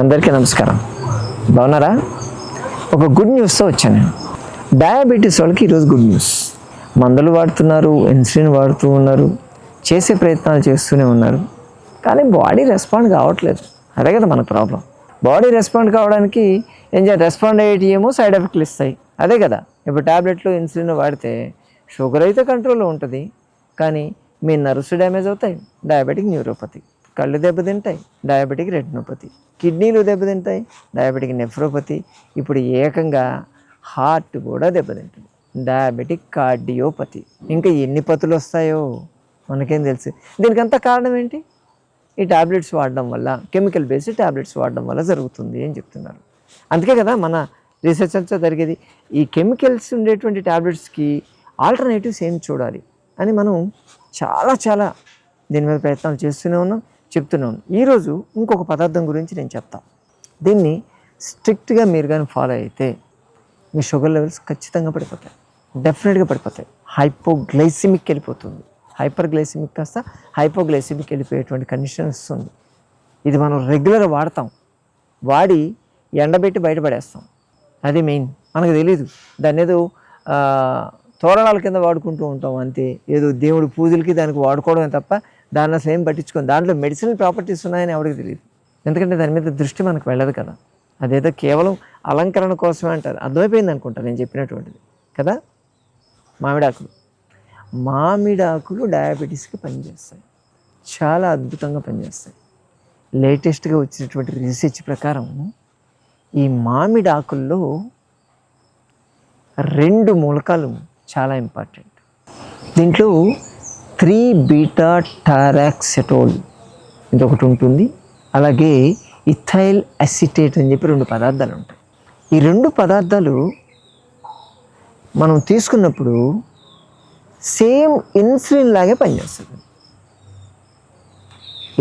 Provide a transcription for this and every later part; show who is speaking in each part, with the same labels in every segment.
Speaker 1: అందరికీ నమస్కారం. బాగున్నారా? ఒక గుడ్ న్యూస్తో వచ్చాను నేను. డయాబెటీస్ వాళ్ళకి ఈరోజు గుడ్ న్యూస్. మందులు వాడుతున్నారు ఇన్సులిన్ వాడుతూ ఉన్నారు చేసే ప్రయత్నాలు చేస్తూనే ఉన్నారు. కానీ బాడీ రెస్పాండ్ కావట్లేదు. అదే కదా మన ప్రాబ్లం. బాడీ రెస్పాండ్ కావడానికి ఏం చేయాలి? రెస్పాండ్ అయ్యేటి ఏమో సైడ్ ఎఫెక్ట్లు ఇస్తాయి. అదే కదా. ఇప్పుడు ట్యాబ్లెట్లు ఇన్సులిన్ వాడితే షుగర్ అయితే కంట్రోల్లో ఉంటుంది. కానీ మీ నర్వ్స్ డ్యామేజ్ అవుతాయి. Diabetic neuropathy. కళ్ళు దెబ్బతింటాయి డయాబెటిక్ రెటినోపతి. కిడ్నీలు దెబ్బతింటాయి డయాబెటిక్ నెఫ్రోపతి. ఇప్పుడు ఏకంగా హార్ట్ కూడా దెబ్బతింటుంది. Diabetic cardiopathy. ఇంకా ఎన్ని పతులు వస్తాయో మనకేం తెలుసు. దీనికంతా కారణం ఏంటి? ఈ ట్యాబ్లెట్స్ వాడడం వల్ల కెమికల్ బేస్డ్ టాబ్లెట్స్ వాడడం వల్ల జరుగుతుంది అని చెప్తున్నారు. అందుకే కదా మన రీసెర్చ్ అంతా జరిగేది ఈ కెమికల్స్ ఉండేటువంటి టాబ్లెట్స్కి ఆల్టర్నేటివ్స్ ఏం చూడాలి అని మనం చాలా చాలా దీని మీద ప్రయత్నాలు చేస్తూనే ఉన్నాం. చెప్తున్నాను. ఈరోజు ఇంకొక పదార్థం గురించి నేను చెప్తాను దీన్ని స్ట్రిక్ట్గా మీరు కానీ ఫాలో అయితే మీ షుగర్ లెవెల్స్ ఖచ్చితంగా పడిపోతాయి. డెఫినెట్గా పడిపోతాయి. హైపోగ్లైసిమిక్ వెళ్ళిపోతుంది. హైపర్ గ్లైసిమిక్ కాస్త హైపోగ్లైసిమిక్ వెళ్ళిపోయేటువంటి కండిషన్ వస్తుంది ఇది మనం రెగ్యులర్ వాడతాం. వాడి ఎండబెట్టి బయటపడేస్తాం. అది మెయిన్. మనకు తెలియదు దాన్ని ఏదో తోరణాల కింద వాడుకుంటూ ఉంటాం అంతే. ఏదో దేవుడి పూజలకి దానికి వాడుకోవడమే తప్ప దాన్ని అసలు ఏం పట్టించుకోం దాంట్లో మెడిసినల్ ప్రాపర్టీస్ ఉన్నాయని ఎవరికి తెలియదు. ఎందుకంటే దాని మీద దృష్టి మనకు వెళ్ళదు కదా. అదేదో కేవలం అలంకరణ కోసమే అంటారు. అర్థమైపోయింది అనుకుంటా నేను చెప్పినటువంటిది. కదా? మామిడాకులు. మామిడాకులు డయాబెటీస్కి పనిచేస్తాయి. చాలా అద్భుతంగా పనిచేస్తాయి. లేటెస్ట్గా వచ్చినటువంటి రీసెర్చ్ ప్రకారం ఈ మామిడి ఆకుల్లో రెండు మూలకాలు చాలా ఇంపార్టెంట్. దీంట్లో త్రీ బీటా టారాక్సెటోల్ ఇది ఒకటి ఉంటుంది. అలాగే ఇథైల్ అసిటేట్ అని చెప్పి రెండు పదార్థాలు ఉంటాయి. ఈ రెండు పదార్థాలు మనం తీసుకున్నప్పుడు సేమ్ ఇన్సులిన్ లాగే పనిచేస్తుంది.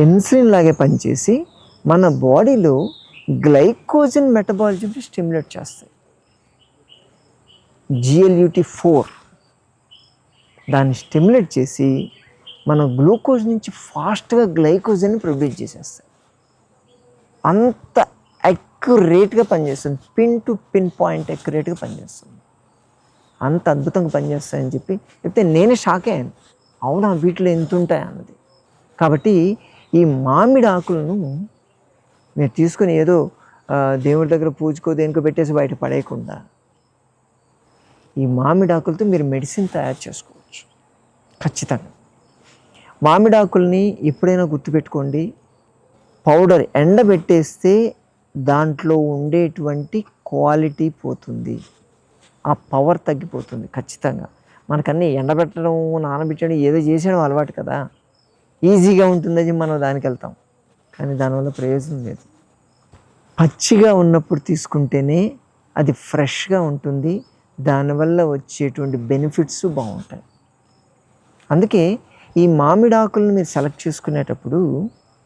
Speaker 1: ఇన్సులిన్ లాగే పనిచేసి మన బాడీలో గ్లైకోజన్ మెటబాలిజంని స్టిమ్యులేట్ చేస్తాయి. జిఎల్యూటీ ఫోర్ దాన్ని స్టిమ్యులేట్ చేసి మన గ్లూకోజ్ నుంచి ఫాస్ట్గా గ్లైకోజన్ని ప్రొడ్యూస్ చేసేస్తాయి. అంత అక్యురేట్గా పనిచేస్తుంది. పిన్ టు పిన్ పాయింట్ అక్యురేట్గా పనిచేస్తుంది. అంత అద్భుతంగా పనిచేస్తాయని చెప్పి చెప్తే నేనే షాక్ అయ్యాను. అవునా వీటిలో ఎంత ఉంటాయి అన్నది. కాబట్టి ఈ మామిడి ఆకులను మీరు తీసుకుని ఏదో దేవుడి దగ్గర పూజకో దేనికో పెట్టేసి బయట పడేయకుండా ఈ మామిడి ఆకులతో మీరు మెడిసిన్ తయారు చేసుకో. ఖచ్చితంగా. మామిడాకుల్ని ఎప్పుడైనా గుర్తుపెట్టుకోండి పౌడర్ ఎండబెట్టేస్తే దాంట్లో ఉండేటువంటి క్వాలిటీ పోతుంది. ఆ పవర్ తగ్గిపోతుంది ఖచ్చితంగా. మనకన్నీ ఎండబెట్టడం నానబెట్టడం ఏదో చేసేయడం అలవాటు కదా. ఈజీగా ఉంటుందని మనం దానికి వెళ్తాం. కానీ దానివల్ల ప్రయోజనం లేదు. పచ్చిగా ఉన్నప్పుడు తీసుకుంటేనే అది ఫ్రెష్గా ఉంటుంది. దానివల్ల వచ్చేటువంటి బెనిఫిట్స్ బాగుంటాయి. అందుకే ఈ మామిడి ఆకులను మీరు సెలెక్ట్ చేసుకునేటప్పుడు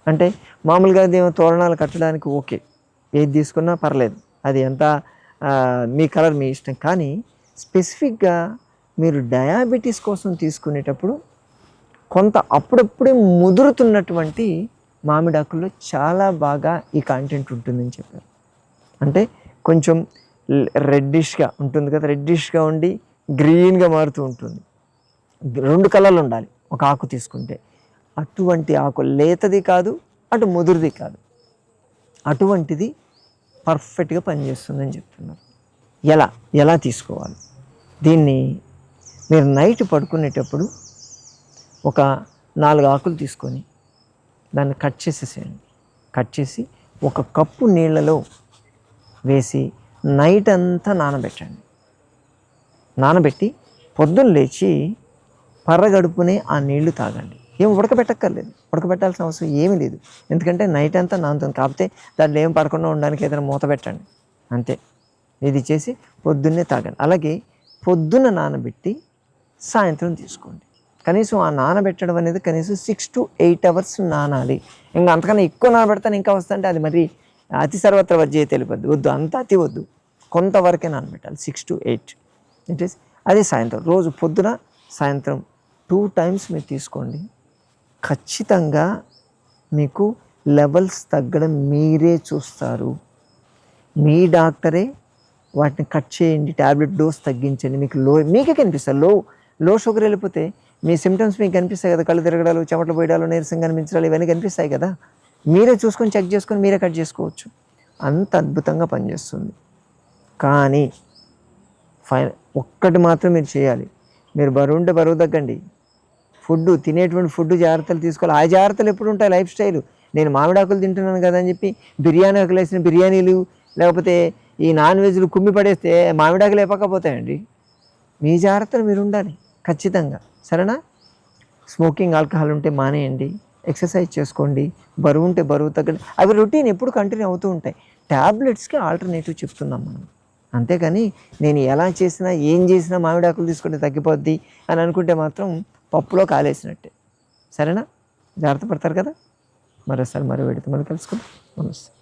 Speaker 1: అంటే మామూలుగా దేమో తోరణాలు కట్టడానికి ఓకే. ఏది తీసుకున్నా పర్లేదు. అది ఎంత మీ కలర్ మీ ఇష్టం. కానీ స్పెసిఫిక్గా మీరు డయాబెటీస్ కోసం తీసుకునేటప్పుడు కొంత అప్పుడప్పుడే ముదురుతున్నటువంటి మామిడాకుల్లో చాలా బాగా ఈ కాంటెంట్ ఉంటుందని చెప్పారు. అంటే కొంచెం రెడ్డిష్గా ఉంటుంది కదా రెడ్డిష్గా ఉండి గ్రీన్గా మారుతూ ఉంటుంది. రెండు కలర్లు ఉండాలి. ఒక ఆకు తీసుకుంటే. అటువంటి ఆకు లేతది కాదు అటు ముదురుది కాదు. అటువంటిది పర్ఫెక్ట్గా పనిచేస్తుందని చెప్తున్నారు. ఎలా? ఎలా తీసుకోవాలి? దీన్ని మీరు నైట్ పడుకునేటప్పుడు ఒక నాలుగు ఆకులు తీసుకొని దాన్ని కట్ చేసేసేయండి. కట్ చేసి ఒక కప్పు నీళ్ళలో వేసి నైట్ అంతా నానబెట్టండి. నానబెట్టి పొద్దున్న లేచి పర్రగడుపునే ఆ నీళ్ళు తాగండి. ఏం ఉడకబెట్టక్కర్లేదు. ఉడకబెట్టాల్సిన అవసరం ఏమీ లేదు. ఎందుకంటే నైట్ అంతా నానుతుంది. కాకపోతే దాంట్లో ఏం పడకుండా ఉండడానికి ఏదైనా మూత పెట్టండి. అంతే. ఇది చేసి పొద్దున్నే తాగండి. అలాగే పొద్దున్న నానబెట్టి సాయంత్రం తీసుకోండి. కనీసం ఆ నానబెట్టడం అనేది కనీసం సిక్స్ టు ఎయిట్ అవర్స్ నానాలి. ఇంకా అంతకన్నా ఎక్కువ నానబెడతాను ఇంకా వస్తుంటే అది మరి అతి సర్వత్ర వజ్జే తెలిపద్దు. వద్దు. అంత అతి వద్దు. కొంతవరకే నానబెట్టాలి. Six to eight. It is అదే సాయంత్రం. రోజు పొద్దున సాయంత్రం టూ టైమ్స్ మీరు తీసుకోండి. ఖచ్చితంగా మీకు లెవెల్స్ తగ్గడం మీరే చూస్తారు. మీ డాక్టరే వాటిని కట్ చేయండి ట్యాబ్లెట్ డోస్ తగ్గించండి. మీకు లో మీకే కనిపిస్తుంది లో లో షుగర్ వెళ్ళిపోతే మీ సిమ్టమ్స్ మీకు కనిపిస్తాయి కదా. కళ్ళు తిరగడాలు చెమటలు పోయడాలు నీరసం కనిపించడాలు ఇవన్నీ కనిపిస్తాయి కదా. మీరే చూసుకొని చెక్ చేసుకొని మీరే కట్ చేసుకోవచ్చు. అంత అద్భుతంగా పనిచేస్తుంది. కానీ ఫైన ఒక్కటి మాత్రం మీరు చేయాలి. మీరు బరువు ఉంటే బరువు తగ్గండి. ఫుడ్ తినేటువంటి ఫుడ్ జాగ్రత్తలు తీసుకోవాలి. ఆ జాగ్రత్తలు ఎప్పుడు ఉంటాయి లైఫ్ స్టైల్. నేను మామిడాకులు తింటున్నాను కదా అని చెప్పి బిర్యానీ ఆకులు వేసిన బిర్యానీలు లేకపోతే ఈ నాన్ వెజ్లు కుమ్మి పడేస్తే మామిడాకులు లేపకపోతాయండి మీ జాగ్రత్తలు మీరు ఉండాలి ఖచ్చితంగా. సరేనా? స్మోకింగ్ ఆల్కహాల్ ఉంటే మానేయండి. ఎక్సర్సైజ్ చేసుకోండి. బరువు ఉంటే బరువు తగ్గండి. అవి రొటీన్ ఎప్పుడు కంటిన్యూ అవుతూ ఉంటాయి. ట్యాబ్లెట్స్కి ఆల్టర్నేటివ్ చెప్తున్నాం మనం. అంతేకాని నేను ఎలా చేసినా ఏం చేసినా మామిడాకులు తీసుకుంటే తగ్గిపోద్ది అని అనుకుంటే మాత్రం పప్పులో కాలేసినట్టే. సరేనా? జాగ్రత్త పడతారు కదా? మరోసారి మరో పెడితే మళ్ళీ కలుసుకుందాం. నమస్తే.